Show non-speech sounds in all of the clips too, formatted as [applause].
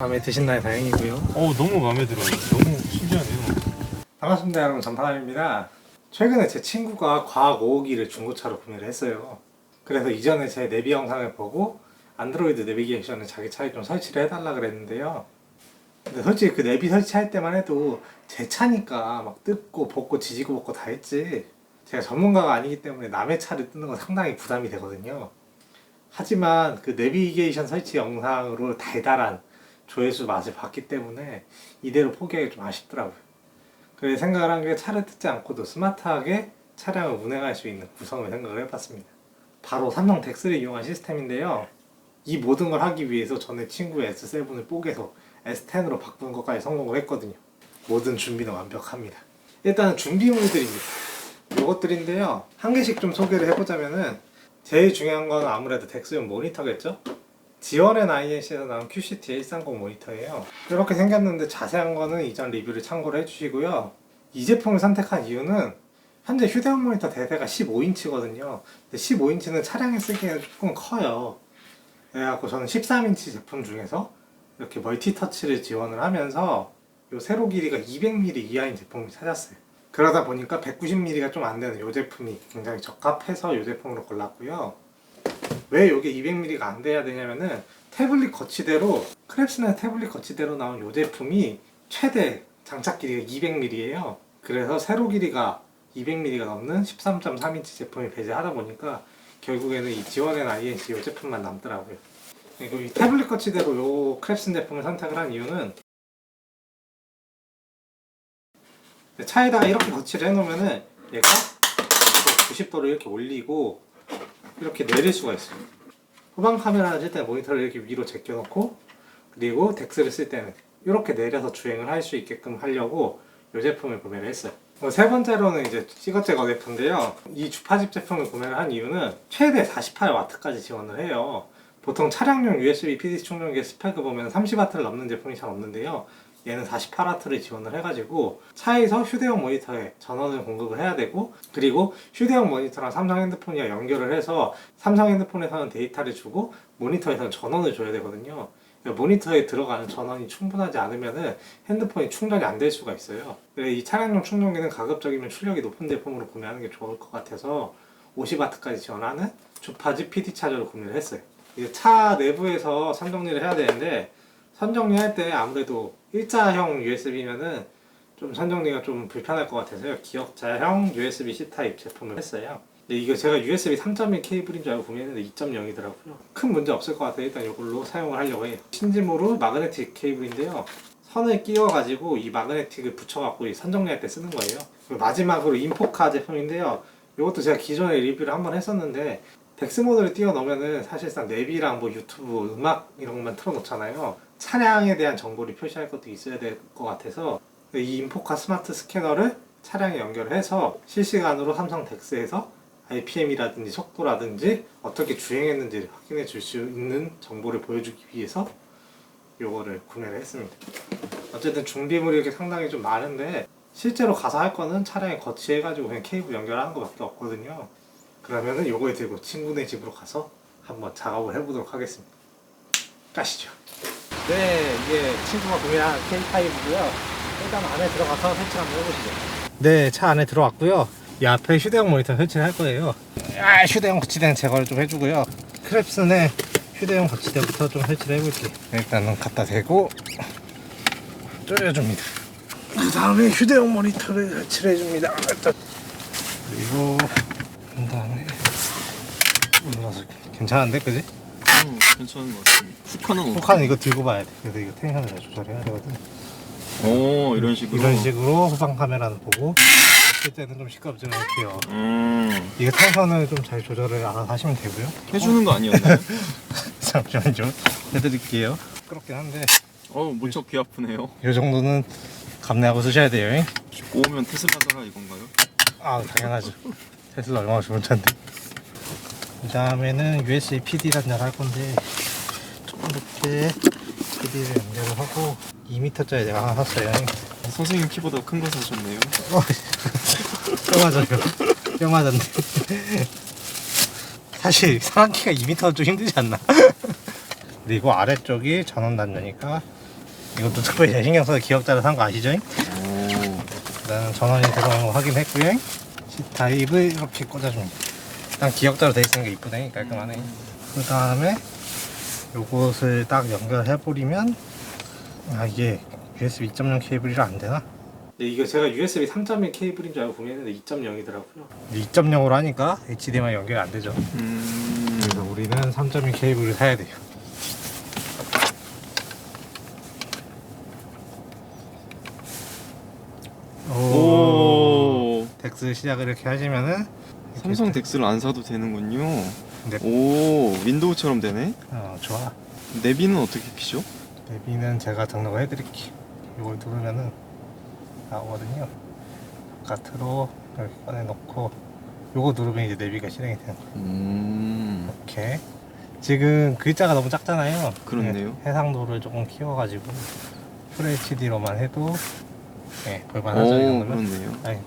마음에 드신다니 다행이고요. 어 너무 마음에 들어요. 너무 신기하네요. 반갑습니다 여러분 전파남입니다. 최근에 제 친구가 과학 5호기를 중고차로 구매를 했어요. 그래서 이전에 제 내비 영상을 보고 안드로이드 내비게이션을 자기 차에 좀 설치를 해달라 그랬는데요. 근데 솔직히 그 내비 설치할 때만 해도 제 차니까 막 뜯고 벗고 지지고 벗고 다 했지. 제가 전문가가 아니기 때문에 남의 차를 뜯는 건 상당히 부담이 되거든요. 하지만 그 내비게이션 설치 영상으로 달달한 조회수 맛을 봤기 때문에 이대로 포기하기 좀 아쉽더라고요. 그래서 생각을 한 게 차를 뜯지 않고도 스마트하게 차량을 운행할 수 있는 구성을 생각을 해봤습니다. 바로 삼성 덱스를 이용한 시스템인데요. 이 모든 걸 하기 위해서 전에 친구의 S7을 뽀개서 S10으로 바꾸는 것까지 성공을 했거든요. 모든 준비는 완벽합니다. 일단 준비물들입니다. 이것들인데요. 한 개씩 좀 소개를 해보자면은 제일 중요한 건 아무래도 덱스용 모니터겠죠? 지원앤 INC에서 나온 QCT 130 모니터예요. 이렇게 생겼는데 자세한 거는 이전 리뷰를 참고를 해주시고요. 이 제품을 선택한 이유는 현재 휴대용 모니터 대대가 15인치거든요. 근데 15인치는 차량에 쓰기에는 조금 커요. 그래갖고 저는 13인치 제품 중에서 이렇게 멀티 터치를 지원을 하면서 요 세로 길이가 200mm 이하인 제품을 찾았어요. 그러다 보니까 190mm가 좀 안 되는 이 제품이 굉장히 적합해서 이 제품으로 골랐고요. 왜 이게 200mm가 안 돼야 되냐면은 태블릿 거치대로 크랩스나 태블릿 거치대로 나온 이 제품이 최대 장착 길이가 200mm예요. 그래서 세로 길이가 200mm가 넘는 13.3인치 제품이 배제하다 보니까 결국에는 이 지원앤 INC 이 제품만 남더라고요. 그리고 이 태블릿 거치대로 이 크랩슨 제품을 선택을 한 이유는 차에다가 이렇게 거치를 해놓으면은 얘가 90도로 이렇게 올리고 이렇게 내릴 수가 있어요. 후방 카메라를 쓸때 모니터를 이렇게 위로 제껴놓고 그리고 덱스를 쓸 때는 이렇게 내려서 주행을 할 수 있게끔 하려고 이 제품을 구매를 했어요. 어, 세 번째로는 이제 시거잭 어댑터인데요. 이 주파집 제품을 구매를 한 이유는 최대 48W까지 지원을 해요. 보통 차량용 USB PC 충전기 스펙을 보면 30W를 넘는 제품이 잘 없는데요. 얘는 48W를 지원을 해가지고 차에서 휴대용 모니터에 전원을 공급을 해야 되고 그리고 휴대용 모니터랑 삼성 핸드폰이랑 연결을 해서 삼성 핸드폰에서는 데이터를 주고 모니터에서는 전원을 줘야 되거든요. 그러니까 모니터에 들어가는 전원이 충분하지 않으면은 핸드폰이 충전이 안 될 수가 있어요. 이 차량용 충전기는 가급적이면 출력이 높은 제품으로 구매하는 게 좋을 것 같아서 50W까지 지원하는 주파지 PD 차저를 구매를 했어요. 이제 차 내부에서 선정리를 해야 되는데 선 정리할 때 아무래도 일자형 USB면은 좀 선 정리가 좀 불편할 것 같아서요. 기억자형 USB-C 타입 제품을 했어요. 근데 이거 제가 USB 3.1 케이블인 줄 알고 구매했는데 2.0이더라고요. 큰 문제 없을 것 같아요. 일단 이걸로 사용을 하려고 해요. 신지모로 마그네틱 케이블인데요. 선을 끼워가지고 이 마그네틱을 붙여갖고 이 선정리할 때 쓰는 거예요. 마지막으로 인포카 제품인데요. 이것도 제가 기존에 리뷰를 한번 했었는데 덱스 모드를 띄워 넣으면은 사실상 내비랑 뭐 유튜브 음악 이런 것만 틀어 놓잖아요. 차량에 대한 정보를 표시할 것도 있어야 될 것 같아서 이 인포카 스마트 스캐너를 차량에 연결을 해서 실시간으로 삼성 덱스에서 IPM이라든지 속도라든지 어떻게 주행했는지를 확인해 줄 수 있는 정보를 보여주기 위해서 요거를 구매를 했습니다. 어쨌든 준비물이 이렇게 상당히 좀 많은데 실제로 가서 할 거는 차량에 거치해가지고 그냥 케이블 연결하는 것밖에 없거든요. 그러면은 요거에 들고 친구네 집으로 가서 한번 작업을 해보도록 하겠습니다. 가시죠. 네, 이게 친구가 구매한 K5고요. 일단 안에 들어가서 설치 한번 해보시죠. 네, 차 안에 들어왔고요. 이 앞에 휴대용 모니터 설치를 할 거예요. 아, 휴대용 거치대는 제거를 좀 해주고요. 크랩슨의 휴대용 거치대부터 좀 설치를 해볼게요. 일단은 갖다 대고 졸여줍니다. 그 다음에 휴대용 모니터를 설치를 해줍니다. 일단 그리고 그 다음에 올라서 괜찮은데, 그지? 음, 괜찮은 것 같습니다. 후카는 어떻게? 후카는 이거 들고 봐야 돼. 그래서 이거 텐션을 잘 조절해야 되거든. 오 이런 식으로. 이런 식으로 후방 카메라는 보고 쓸 때는 좀 시끄럽지만 이렇게요. 음 이게 텐션을 좀 잘 조절을 알아서 하시면 되고요. 해주는 거 아니었나요? [laughs] 잠시만 좀 해드릴게요. 시끄럽긴 한데 어우 무척 귀 아프네요. 이 정도는 감내하고 쓰셔야 돼요. 오면 테슬라가 이건가요? 아 당연하죠. 테슬라 얼마나 좋은 차인데. 그 다음에는 USB PD라는 걸할 건데 이렇게 PD를 연결을 하고 2m짜리 내가 하나 샀어요. 선생님 키보다 큰 거 사셨네요. 어, [laughs] 뼈 맞아요. 뼈 맞았네. [laughs] 사실 상한 키가 2m는 좀 힘들지 않나? [laughs] 그리고 아래쪽이 전원 단자니까 이것도 특별히 제 신경 써서 기억자를 산 거 아시죠? 오. 일단 전원이 들어간 거 확인했고요. C 타입을 이렇게 꽂아줍니다. 일단 기억자로 돼 있으는 게 이쁘네, 깔끔하네. 그 다음에 요것을 딱 연결해 버리면 아 이게 USB 2.0 케이블이라 안 되나? 네, 이거 제가 USB 3.1 케이블인 줄 알고 구매했는데 2.0이더라고요. 2.0으로 하니까 HDMI 연결이 안 되죠. 음. 그래서 우리는 3.1 케이블을 사야 돼요. 오. 덱스 시작을 이렇게 하시면은 삼성 덱스를 안 사도 되는군요. 네. 오, 윈도우처럼 되네. 어 좋아. 내비는 어떻게 키죠? 내비는 제가 등록을 해드릴게요. 이걸 누르면은 나오거든요. 바깥으로 이렇게 꺼내놓고 요거 누르면 이제 내비가 실행이 되는 거예요. 음. 이렇게 지금 글자가 너무 작잖아요. 그렇네요. 네, 해상도를 조금 키워가지고 FHD로만 해도 네, 볼만하죠 이 정도면. 그렇네요. 아니,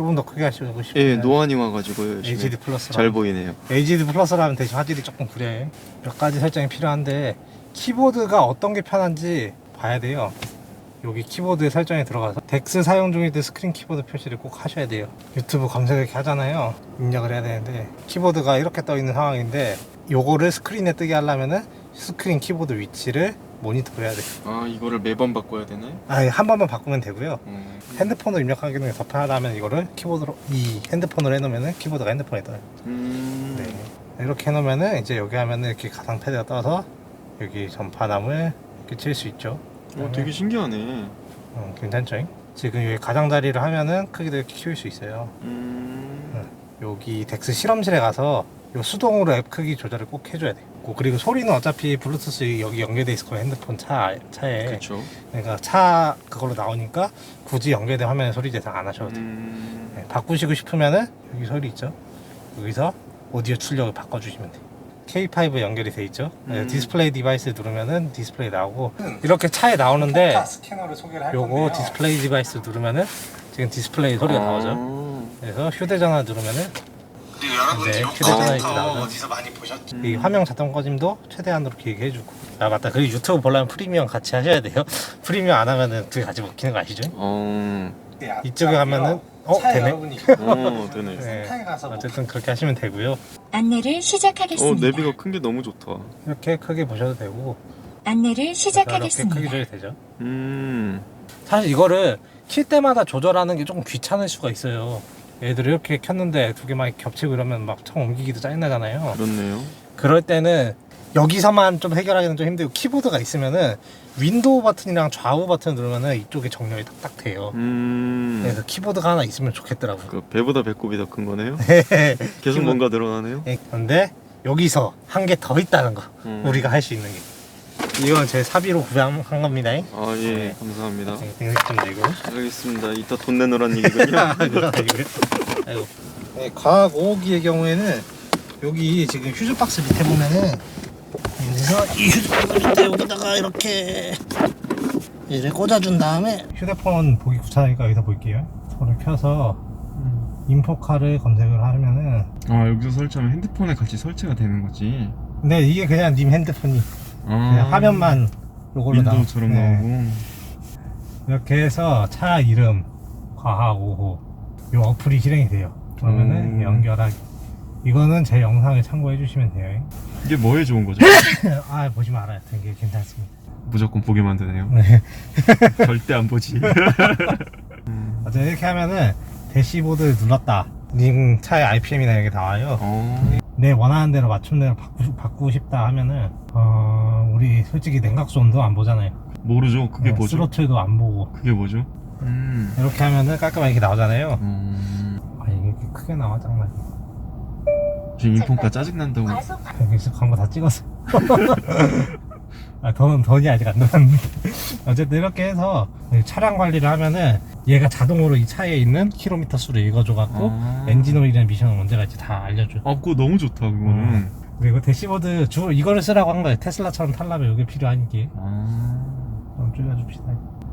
조금 더 크게 하시고 예, 싶으면 노안이 와가지고요. 요즘에. HD 플러스 잘 보이네요. HD 플러스로 하면 대신 화질이 조금 구려요. 몇 가지 설정이 필요한데 키보드가 어떤 게 편한지 봐야 돼요. 여기 키보드 설정에 들어가서 덱스 사용 중일 때 스크린 키보드 표시를 꼭 하셔야 돼요. 유튜브 검색 이렇게 하잖아요. 입력을 해야 되는데 키보드가 이렇게 떠 있는 상황인데 요거를 스크린에 뜨게 하려면은 스크린 키보드 위치를 모니터를 해야 돼요. 아, 이거를 매번 바꿔야 되나요? 아니 한 번만 바꾸면 되고요. 음. 핸드폰으로 입력하기는 더 편하다면 이거를 키보드로 이 핸드폰으로 해놓으면은 키보드가 핸드폰에 떠요. 음. 네. 이렇게 해놓으면은 이제 여기 하면은 이렇게 가상 패드가 떠서 여기 전파남을 이렇게 칠 수 있죠. 오, 되게 신기하네. 어, 괜찮죠? 지금 여기 가장자리를 하면은 크기도 이렇게 키울 수 있어요. 음. 여기 덱스 실험실에 가서 요 수동으로 앱 크기 조절을 꼭 해줘야 돼. 고 그리고 소리는 어차피 블루투스 여기 연결돼 있을 거예요. 핸드폰 차 차에. 그렇죠. 그러니까 차 그걸로 나오니까 굳이 연결된 화면에 소리 재생 안 하셔도 돼요. 음. 네, 바꾸시고 싶으면은 여기 소리 있죠? 여기서 오디오 출력을 바꿔주시면 돼요. K5 연결이 돼 있죠? 네, 음. 디스플레이 디바이스 누르면은 디스플레이 나오고 이렇게 차에 나오는데 스캐너를 소개를 할 요거 건데요. 디스플레이 디바이스 누르면은 지금 디스플레이 소리가 아. 나오죠? 그래서 휴대전화 누르면은 그리고 여러분들 네, 요 휴대전화 컴퓨터 나오죠. 어디서 많이 보셨죠? 이 화면 자동 꺼짐도 최대한으로 길게 해주고 아 맞다 그리고 유튜브 보려면 프리미엄 같이 하셔야 돼요 [laughs] 프리미엄 안 하면은 둘이 같이 먹히는 거 아시죠? 어. 네, 이쪽에 가면은 어 차에 되네 여러분이 어, 되네. 네. 센터에 가서 뭐 어쨌든 그렇게 하시면 되고요 안내를 어, 시작하겠습니다. 내비가 큰 게 너무 좋다. 이렇게 크게 보셔도 되고 안내를 이렇게 크게 시작하겠습니다. 조절이 되죠 음. 사실 이거를 킬 때마다 조절하는 게 조금 귀찮을 수가 있어요. 얘들 이렇게 켰는데 두 개만 겹치고 이러면 막 청 옮기기도 짜증나잖아요. 그렇네요. 그럴 때는 여기서만 좀 해결하기는 좀 힘들고 키보드가 있으면은 윈도우 버튼이랑 좌우 버튼 누르면은 이쪽에 정렬이 딱딱 돼요. 음. 그래서 키보드가 하나 있으면 좋겠더라고요. 그 배보다 배꼽이 더 큰 거네요. [laughs] 네. 계속 키보드- 뭔가 늘어나네요. 예, 그런데 여기서 한 개 더 있다는 거. 음. 우리가 할 수 있는 게. 이건 제 사비로 구매한 겁니다. 네, 아, 예. 감사합니다. 생각 좀 내고. 알겠습니다. 이따 돈 내놓으란 얘기군요. [laughs] 그건 아니고요. 아이고. 네, 과학 5호기의 경우에는 여기 지금 휴즈 박스 밑에 보면은 여기서 이 휴즈 박스 밑에 여기다가 이렇게 얘를 꽂아준 다음에 휴대폰 보기 귀찮으니까 여기서 볼게요. 손을 켜서 인포카를 검색을 하면은 아, 여기서 설치하면 핸드폰에 같이 설치가 되는 거지. 근데 이게 그냥 님 핸드폰이 아. 그냥 화면만 요걸로 나오- 윈도우처럼 네. 나오고. 이렇게 해서 차 이름 과학 5호 요 어플이 실행이 돼요. 그러면은 음. 연결하기. 이거는 제 영상을 참고해 주시면 돼요. 이게 뭐에 좋은 거죠? [laughs] 아 보시면 알아요. 되게 괜찮습니다. 무조건 보게 만드네요. 네. [laughs] 절대 안 보지. [laughs] 음. 어쨌든 이렇게 하면은 대시보드를 눌렀다. 님 차의 RPM이나 이게 나와요. 어. 내 원하는 대로 맞춤대로 바꾸, 바꾸고 싶다 하면은 어, 우리 솔직히 냉각수 온도 안 보잖아요. 모르죠. 그게 어, 뭐죠? 스로틀도 안 보고 그게 뭐죠? 음. 이렇게 하면은 깔끔하게 이렇게 나오잖아요. 음. 아 이게 크게 나와 장난. 지금 인폰가 짜증 난다고. 여기서 광고 다 찍었어. [laughs] 아, 돈, 돈이 아직 안 들어왔는데. [laughs] 어쨌든 이렇게 해서 차량 관리를 하면은 얘가 자동으로 이 차에 있는 킬로미터 수를 읽어줘갖고 아. 엔진 오일이나 미션은 언제 갈지 다 알려줘. 아, 그거 너무 좋다, 그거는. 그리고 대시보드 주 이거를 쓰라고 한 거예요. 테슬라처럼 타려면 이게 필요한 게. 아. 좀 줄여줍시다.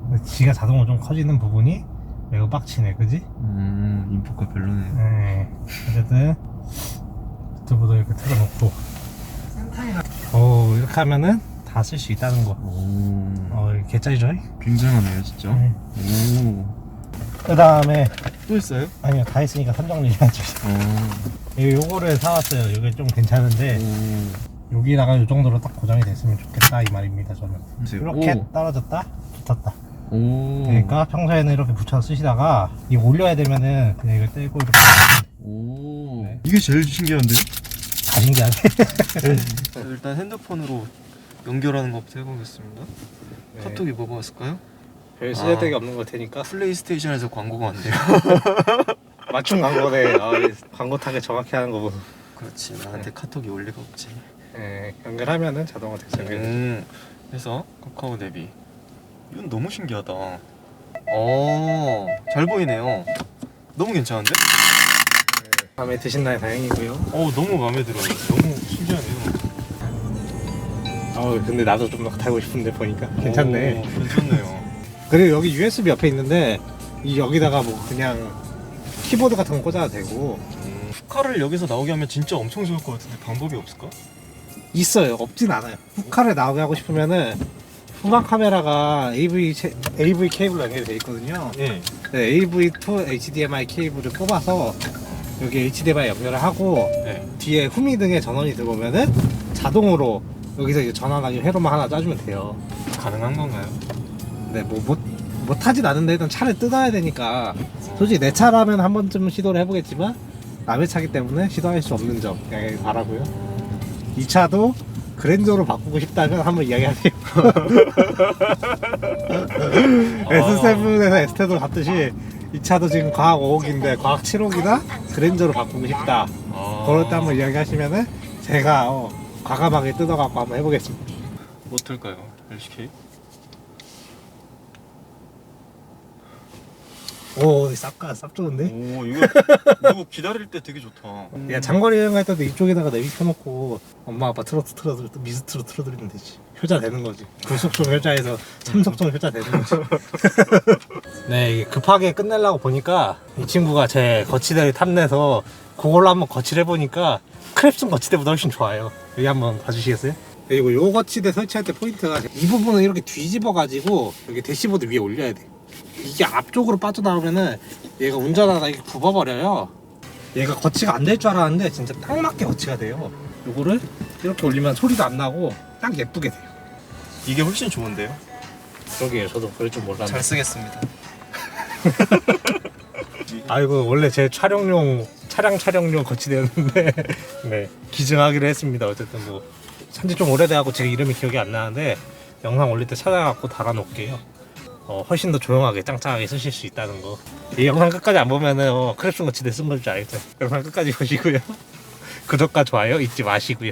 근데 지가 자동으로 좀 커지는 부분이 매우 빡치네, 그지? 음, 인포가 별로네. 네. 어쨌든 유튜브도 이렇게 틀어놓고 오 이렇게 하면은 다다쓸 수 있다는 거. 오. 어, 개짜리죠? 굉장하네요, 진짜. 오. 그 다음에 또 있어요? 아니요 다 했으니까 선정리 해야죠. 어. 이 요거를 사왔어요. 이게 좀 괜찮은데 오. 여기다가 이 정도로 딱 고정이 됐으면 좋겠다 이 말입니다. 저는 이렇게 오. 떨어졌다 붙었다. 오. 그러니까 평소에는 이렇게 붙여 쓰시다가 이거 올려야 되면은 그냥 이걸 떼고 이렇게 오. 네. 이게 제일 신기한데요? 다 신기하게. 일단 핸드폰으로 연결하는 것부터 해보겠습니다. 네. 카톡이 뭐가 왔을까요? 별 쓰잘데기 없는 걸 테니까 플레이스테이션에서 광고가 왔네요. [laughs] 맞춤 광고네. 아, 광고 타겟 정확히 하는 거 보소. 그렇지, 나한테 카톡이 올 리가 없지. 네, 연결하면은 자동으로 텍스트 연결. 음, 그래서 카카오 대비. 이건 너무 신기하다. 어, 잘 보이네요. 너무 괜찮은데? 마음에 드신다니 다행이고요. 어, 너무 마음에 들어요. 너무 신기하네요. 어, 근데 나도 좀 더 타고 싶은데 보니까 괜찮네. 오, 괜찮네요. 그리고 여기 USB 옆에 있는데 이 여기다가 뭐 그냥 키보드 같은 거 꽂아도 되고 음, 후카를 여기서 나오게 하면 진짜 엄청 좋을 것 같은데 방법이 없을까? 있어요. 없진 않아요. 후카를 나오게 하고 싶으면은 후방 카메라가 AV 채- AV 케이블로 연결돼 있거든요. 예. 네, AV to HDMI 케이블을 뽑아서 여기 HDMI 연결을 하고 네. 뒤에 후미 등에 전원이 들어오면은 자동으로 여기서 이제 전환하기 회로만 하나 짜주면 돼요. 가능한 건가요? 네, 뭐 못, 못하진 않은데 일단 차를 뜯어야 되니까 솔직히 내 차라면 한 번쯤은 시도를 해보겠지만 남의 차기 때문에 시도할 수 없는 점 양해 바라고요. 이 차도 그랜저로 바꾸고 싶다면 한번 이야기하세요. [laughs] S7에서 S10로 갔듯이 이 차도 지금 과학 5억인데 과학 7억이나 그랜저로 바꾸고 싶다. 아. 그럴 때 한번 이야기하시면은 제가 어, 과감하게 뜯어갖고 한번 해보겠습니다. 뭐 틀까요? LCK? 오, 쌉가 쌉 좋은데? 오 이거 이거 기다릴 때 되게 좋다. 야 장거리 여행 갈 때도 이쪽에다가 내비 켜놓고 엄마 아빠 트로트 틀어들 미스트로 틀어드리면 되지 효자 되는 거지 불속성 효자에서 참속성 효자 되는 거지 [laughs] 네 이게 급하게 끝내려고 보니까 이 친구가 제 거치대를 탐내서 그걸로 한번 거치를 해보니까 크랩슨 거치대보다 훨씬 좋아요 여기 한번 봐주시겠어요? 그리고 요 거치대 설치할 때 포인트가 이 부분을 이렇게 뒤집어 가지고 여기 대시보드 위에 올려야 돼 이게 앞쪽으로 빠져나오면은 얘가 운전하다가 이렇게 굽어버려요 얘가 거치가 안 될 줄 알았는데 진짜 딱 맞게 거치가 돼요. 요거를 이렇게 올리면 소리도 안 나고 딱 예쁘게 돼요. 이게 훨씬 좋은데요? 그러게요. 저도 그럴 줄 몰랐는데. 잘 쓰겠습니다. [laughs] 아이고 원래 제 촬영용 차량 촬영용 거치대였는데 [laughs] 네 기증하기로 했습니다. 어쨌든 뭐 산지 좀 오래돼갖고 제 이름이 기억이 안 나는데 영상 올릴 때 찾아갖고 달아놓을게요. 어, 훨씬 더 조용하게 짱짱하게 쓰실 수 있다는 거. 이 영상 끝까지 안 보면은 어, 크랩슨 거치대 쓴 건줄 알죠. 영상 끝까지 [laughs] 보시고요. 구독과 좋아요 잊지 마시고요.